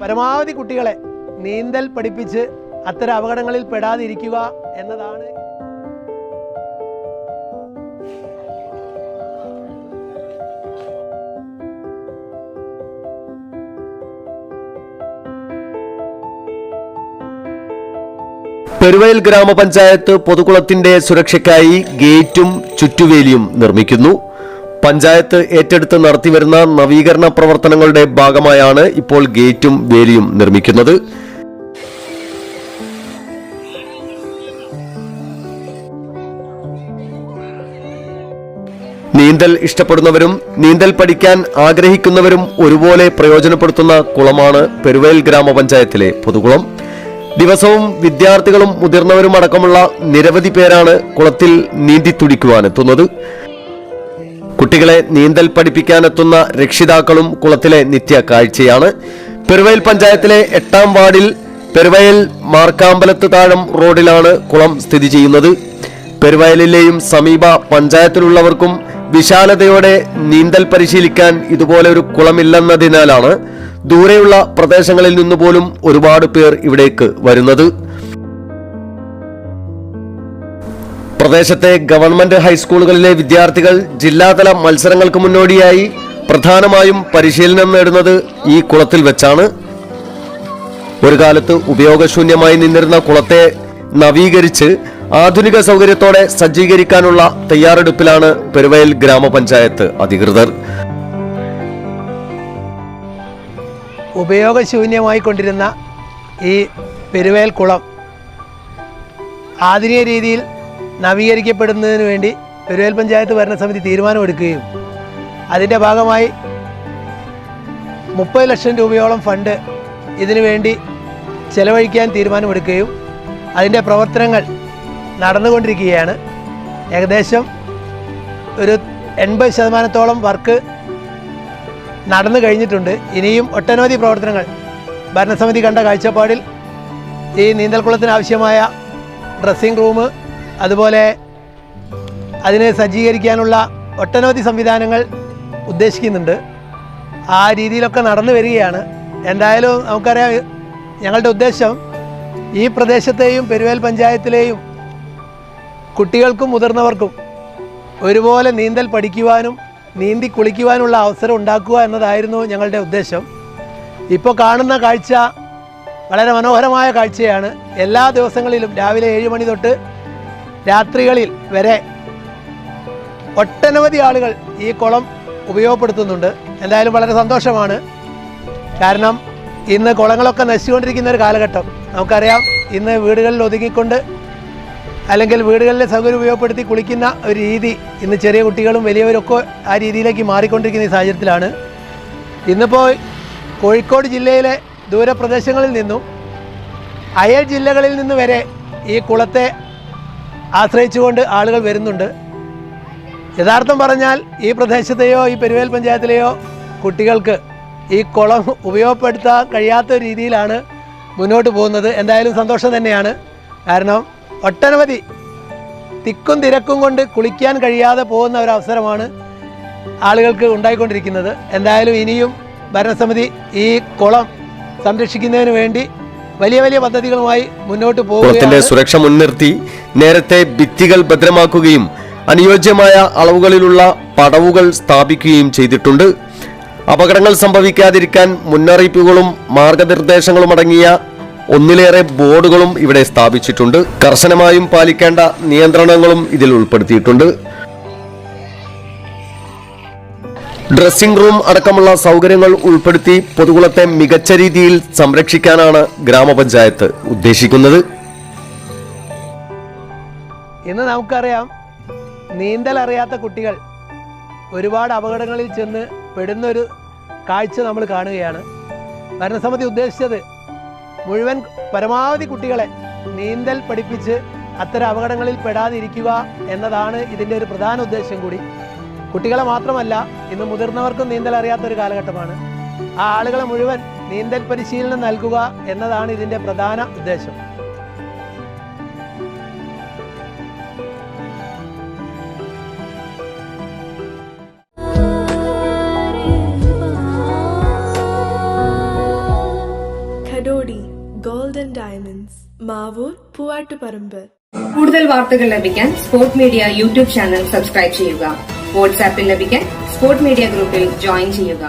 പരമാവധി കുട്ടികളെ നീന്തൽ പഠിപ്പിച്ച് അത്തരം അപകടങ്ങളിൽ പെടാതിരിക്കുക എന്നതാണ് പെരുവയൽ ഗ്രാമപഞ്ചായത്ത് പൊതുകുളത്തിന്റെ സുരക്ഷയ്ക്കായി ഗേറ്റും ചുറ്റുവേലിയും നിർമ്മിക്കുന്നു. പഞ്ചായത്ത് ഏറ്റെടുത്ത് നടത്തിവരുന്ന നവീകരണ പ്രവർത്തനങ്ങളുടെ ഭാഗമായാണ് ഇപ്പോൾ ഗേറ്റും വേലിയും നിർമ്മിക്കുന്നത്. നീന്തൽ ഇഷ്ടപ്പെടുന്നവരും നീന്തൽ പഠിക്കാൻ ആഗ്രഹിക്കുന്നവരും ഒരുപോലെ പ്രയോജനപ്പെടുത്തുന്ന കുളമാണ് പെരുവയൽ ഗ്രാമപഞ്ചായത്തിലെ പൊതുകുളം. ദിവസവും വിദ്യാർത്ഥികളും മുതിർന്നവരും അടക്കമുള്ള നിരവധി പേരാണ് കുളത്തിൽ നീന്തിത്തുടിക്കുവാനെത്തുന്നത് കുട്ടികളെ നീന്തൽ പഠിപ്പിക്കാനെത്തുന്ന രക്ഷിതാക്കളും കുളത്തിലെ നിത്യ കാഴ്ചയാണ് പെരുവയൽ പഞ്ചായത്തിലെ എട്ടാം വാർഡിൽ പെരുവയൽ മാർക്കാമ്പലത്ത് താഴം റോഡിലാണ് കുളം സ്ഥിതി ചെയ്യുന്നത്. പെരുവയലിലെയും സമീപ പഞ്ചായത്തിലുള്ളവർക്കും വിശാലതയോടെ നീന്തൽ പരിശീലിക്കാൻ ഇതുപോലെ ഒരു കുളമില്ലെന്നതിനാലാണ് ദൂരെയുള്ള പ്രദേശങ്ങളിൽ നിന്നുപോലും ഒരുപാട് പേർ ഇവിടേക്ക് വരുന്നത്. പ്രദേശത്തെ ഗവൺമെന്റ് ഹൈസ്കൂളുകളിലെ വിദ്യാർത്ഥികൾ ജില്ലാതല മത്സരങ്ങൾക്ക് മുന്നോടിയായി പ്രധാനമായും പരിശീലനം നേടുന്നത് ഈ കുളത്തിൽ വെച്ചാണ്. ഒരു കാലത്ത് ഉപയോഗശൂന്യമായി നിന്നിരുന്ന കുളത്തെ നവീകരിച്ച് ആധുനിക സൗകര്യത്തോടെ സജ്ജീകരിക്കാനുള്ള തയ്യാറെടുപ്പിലാണ് പെരുവയൽ ഗ്രാമപഞ്ചായത്ത് അധികൃതർ. ഉപയോഗശൂന്യമായി കൊണ്ടിരുന്ന ഈ പെരുവയൽ കുളം ആധുനിക രീതിയിൽ നവീകരിക്കപ്പെടുന്നതിന് വേണ്ടി പെരുവേൽ പഞ്ചായത്ത് ഭരണസമിതി തീരുമാനമെടുക്കുകയും അതിന്റെ ഭാഗമായി മുപ്പത് ലക്ഷം രൂപയോളം ഫണ്ട് ഇതിനു വേണ്ടി ചെലവഴിക്കാൻ തീരുമാനമെടുക്കുകയും അതിന്റെ പ്രവർത്തനങ്ങൾ നടന്നുകൊണ്ടിരിക്കുകയാണ്. ഏകദേശം ഒരു എൺപത് ശതമാനത്തോളം വർക്ക് നടന്നു കഴിഞ്ഞിട്ടുണ്ട്. ഇനിയും ഒട്ടനവധി പ്രവർത്തനങ്ങൾ ഭരണസമിതി കണ്ട കാഴ്ചപ്പാടിൽ ഈ നീന്തൽക്കുളത്തിന് ആവശ്യമായ ഡ്രസ്സിംഗ് റൂം അതുപോലെ അതിനെ സജ്ജീകരിക്കാനുള്ള ഒട്ടനവധി സംവിധാനങ്ങൾ ഉദ്ദേശിക്കുന്നുണ്ട്. ആ രീതിയിലൊക്കെ നടന്നു വരികയാണ്. എന്തായാലും നമുക്കറിയാം ഞങ്ങളുടെ ഉദ്ദേശം ഈ പ്രദേശത്തെയും പെരുവേൽ പഞ്ചായത്തിലെയും കുട്ടികൾക്കും മുതിർന്നവർക്കും ഒരുപോലെ നീന്തൽ പഠിക്കുവാനും നീന്തി കുളിക്കുവാനുള്ള അവസരം ഉണ്ടാക്കുക എന്നതായിരുന്നു ഞങ്ങളുടെ ഉദ്ദേശം. ഇപ്പോൾ കാണുന്ന കാഴ്ച വളരെ മനോഹരമായ കാഴ്ചയാണ്. എല്ലാ ദിവസങ്ങളിലും രാവിലെ ഏഴ് മണി തൊട്ട് രാത്രികളിൽ വരെ ഒട്ടനവധി ആളുകൾ ഈ കുളം ഉപയോഗപ്പെടുത്തുന്നുണ്ട്. എന്തായാലും വളരെ സന്തോഷമാണ്. കാരണം ഇന്ന് കുളങ്ങളൊക്കെ നശിച്ചുകൊണ്ടിരിക്കുന്ന ഒരു കാലഘട്ടം. നമുക്കറിയാം ഇന്ന് വീടുകളിൽ ഒതുങ്ങിക്കൊണ്ട് അല്ലെങ്കിൽ വീടുകളിലെ സൗകര്യം ഉപയോഗപ്പെടുത്തി കുളിക്കുന്ന ഒരു രീതി ഇന്ന് ചെറിയ കുട്ടികളും വലിയവരൊക്കെ ആ രീതിയിലേക്ക് മാറിക്കൊണ്ടിരിക്കുന്ന ഈ സാഹചര്യത്തിലാണ്. ഇന്നിപ്പോൾ കോഴിക്കോട് ജില്ലയിലെ ദൂരപ്രദേശങ്ങളിൽ നിന്നും അയൽ ജില്ലകളിൽ നിന്ന് വരെ ഈ കുളത്തെ ആശ്രയിച്ചുകൊണ്ട് ആളുകൾ വരുന്നുണ്ട്. യഥാർത്ഥം പറഞ്ഞാൽ ഈ പ്രദേശത്തെയോ ഈ പെരുവേൽ പഞ്ചായത്തിലെയോ കുട്ടികൾക്ക് ഈ കുളം ഉപയോഗപ്പെടുത്താൻ കഴിയാത്ത രീതിയിലാണ് മുന്നോട്ട് പോകുന്നത്. എന്തായാലും സന്തോഷം തന്നെയാണ്. കാരണം ഒട്ടനവധി തിക്കും തിരക്കും കൊണ്ട് കുളിക്കാൻ കഴിയാതെ പോകുന്ന ഒരു അവസരമാണ് ആളുകൾക്ക് ഉണ്ടായിക്കൊണ്ടിരിക്കുന്നത്. എന്തായാലും ഇനിയും ഭരണസമിതി ഈ കുളം സംരക്ഷിക്കുന്നതിന് വേണ്ടി വലിയ വലിയ പദ്ധതികളുമായി മുന്നോട്ട് പോകുകയാണ് സുരക്ഷ മുൻനിർത്തി നേരത്തെ ഭിത്തികൾ ഭദ്രമാക്കുകയും അനുയോജ്യമായ അളവുകളിലുള്ള പടവുകൾ സ്ഥാപിക്കുകയും ചെയ്തിട്ടുണ്ട്. അപകടങ്ങൾ സംഭവിക്കാതിരിക്കാൻ മുന്നറിയിപ്പുകളും മാർഗനിർദ്ദേശങ്ങളും അടങ്ങിയ ഒന്നിലേറെ ബോർഡുകളും ഇവിടെ സ്ഥാപിച്ചിട്ടുണ്ട്. കർശനമായും പാലിക്കേണ്ട നിയന്ത്രണങ്ങളും ഇതിൽ ഉൾപ്പെടുത്തിയിട്ടുണ്ട്. ഡ്രസ്സിംഗ് റൂം അടക്കമുള്ള സൗകര്യങ്ങൾ ഉൾപ്പെടുത്തി പൊതുകുളത്തെ മികച്ച രീതിയിൽ സംരക്ഷിക്കാനാണ് ഗ്രാമപഞ്ചായത്ത് ഉദ്ദേശിക്കുന്നത്. ഇന്ന് നമുക്കറിയാം നീന്തൽ അറിയാത്ത കുട്ടികൾ ഒരുപാട് അപകടങ്ങളിൽ ചെന്ന് പെടുന്നൊരു കാഴ്ച നമ്മൾ കാണുകയാണ്. ഭരണസമിതി ഉദ്ദേശിച്ചത് മുഴുവൻ പരമാവധി കുട്ടികളെ നീന്തൽ പഠിപ്പിച്ച് അത്തരം അപകടങ്ങളിൽ പെടാതിരിക്കുക എന്നതാണ് ഇതിന്റെ ഒരു പ്രധാന ഉദ്ദേശം കൂടി. കുട്ടികളെ മാത്രമല്ല ഇന്ന് മുതിർന്നവർക്കും നീന്തൽ അറിയാത്തൊരു കാലഘട്ടമാണ്. ആ ആളുകളെ മുഴുവൻ നീന്തൽ പരിശീലനം നൽകുക എന്നതാണ് ഇതിന്റെ പ്രധാന ഉദ്ദേശം. Golden diamonds Mavoor Poovattuparamba. കൂടുതൽ വാർത്തകൾ ലഭിക്കാൻ sport media YouTube channel subscribe ചെയ്യുക. വാട്സാപ്പിൽ ലഭിക്കാൻ സ്പോർട് മീഡിയ ഗ്രൂപ്പിൽ ജോയിൻ ചെയ്യുക.